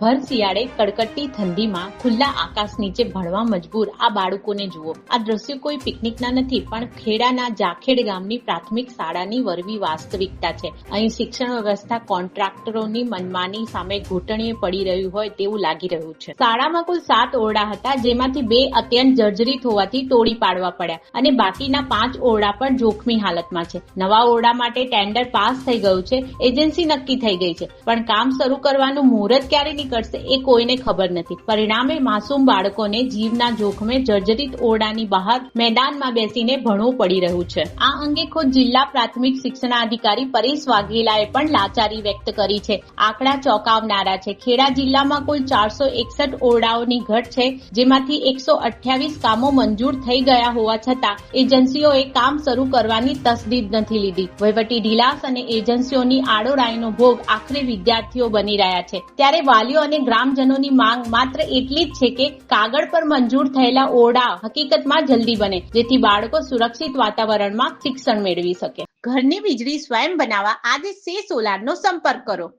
ભર શિયાળે કડકડતી ઠંડીમાં ખુલ્લા આકાશ નીચે ભણવા મજબૂર આ બાળકોને જુઓ. આ દ્રશ્યો કોઈ પિકનિકના નથી, પણ ખેડાના જાખેડ ગામની પ્રાથમિક શાળાની વરવી વાસ્તવિકતા છે. અહીં શિક્ષણ વ્યવસ્થા કોન્ટ્રાક્ટરોની મનમાની સામે ઘૂંટણીએ પડી રહ્યું હોય તેવું લાગી રહ્યું છે. શાળામાં કુલ સાત ઓરડા હતા, જેમાંથી બે અત્યંત જર્જરિત હોવાથી તોડી પાડવા પડ્યા અને બાકીના પાંચ ઓરડા પણ જોખમી હાલતમાં છે. નવા ઓરડા માટે ટેન્ડર પાસ થઈ ગયું છે, એજન્સી નક્કી થઈ ગઈ છે. પણ કામ શરૂ કરવાનું મુહૂર્ત ક્યારે નીકળશે એ કોઈને ખબર નથી. પરિણામે માસૂમ બાળકોને જીવના જોખમે જર્જરિત ઓરડાની બહાર મેદાનમાં બેસીને ભણવું પડી રહ્યું છે. આ અંગે ખુદ જિલ્લા પ્રાથમિક શિક્ષણાધિકારી પરેશ વાઘેલાએ પણ લાચારી વ્યક્ત કરી છે. આંકડા ચોંકાવનારા છે. ખેડા જિલ્લામાં કુલ ચારસો એકસઠ ઓરડાઓની ઘટ છે, જેમાંથી એકસો અઠ્યાવીસ કામો મંજૂર થઈ ગયા હોવા છતાં એજન્સીઓએ કામ શરૂ કરવાની તસદીદ નથી લીધી. વહીવટી ઢીલાસ અને એજન્સીઓની આડોરાઈનો ભોગ આખરે વિદ્યાર્થીઓ બની રહ્યા છે. ત્યારે વાલીઓ અને ગ્રામજનોની માંગ માત્ર એટલી જ છે કે કાગળ પર મંજૂર થયેલા ઓરડા હકીકતમાં જલ્દી બને, જેથી બાળકો સુરક્ષિત વાતાવરણમાં શિક્ષણ મેળવી શકે. ઘરની વીજળી સ્વયં બનાવવા આજે સે સોલારનો સંપર્ક કરો.